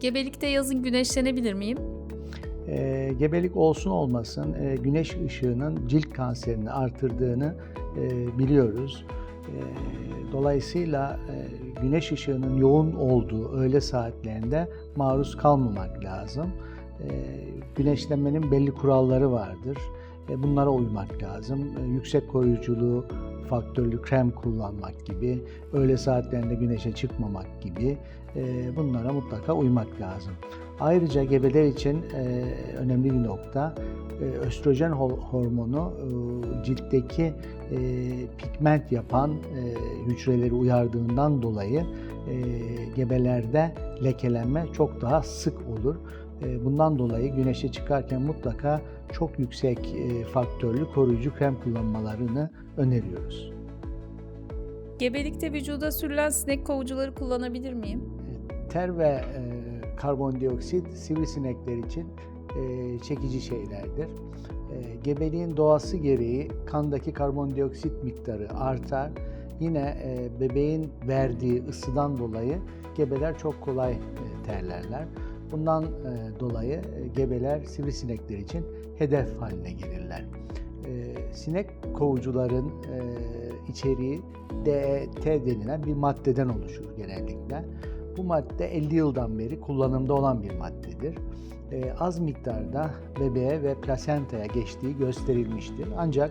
Gebelikte yazın güneşlenebilir miyim? E, gebelik olsun olmasın e, güneş ışığının cilt kanserini artırdığını e, biliyoruz. E, dolayısıyla e, güneş ışığının yoğun olduğu öğle saatlerinde maruz kalmamak lazım. E, güneşlenmenin belli kuralları vardır. E, bunlara uymak lazım. E, yüksek koruyuculuğu faktörlü krem kullanmak gibi, öğle saatlerinde güneşe çıkmamak gibi e, bunlara mutlaka uymak lazım. Ayrıca gebeler için önemli bir nokta östrojen ho- hormonu ciltteki pigment yapan hücreleri uyardığından dolayı gebelerde lekelenme çok daha sık olur. Bundan dolayı güneşe çıkarken mutlaka çok yüksek e, faktörlü koruyucu krem kullanmalarını öneriyoruz. Gebelikte vücuda sürülen sinek kovucuları kullanabilir miyim? Ter ve e, karbondioksit sivrisinek için e, çekici şeylerdir. E, gebeliğin doğası gereği kandaki karbondioksit miktarı artar. Yine e, bebeğin verdiği ısıdan dolayı gebeler çok kolay e, terlerler. Bundan e, dolayı e, gebeler sivrisinekler için hedef haline gelirler. E, sinek kovucuların içeriği DET denilen bir maddeden oluşur genellikle. Bu madde 50 yıldan beri kullanımda olan bir maddedir. Az miktarda bebeğe ve plasentaya geçtiği gösterilmiştir. Ancak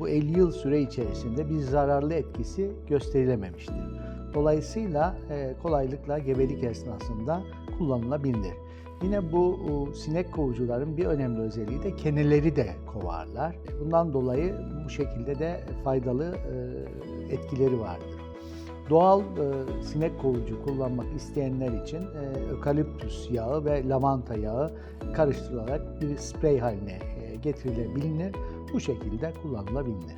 bu 50 yıl süre içerisinde bir zararlı etkisi gösterilememiştir. Dolayısıyla e, kolaylıkla gebelik esnasında kullanılabilir. Yine bu sinek kovucuların bir önemli özelliği de keneleri de kovarlar. Bundan dolayı bu şekilde de faydalı e, etkileri vardır. Doğal e, sinek kovucu kullanmak isteyenler için e, ökaliptüs yağı ve lavanta yağı karıştırılarak bir sprey haline getirilebilir. Bu şekilde kullanılabilir.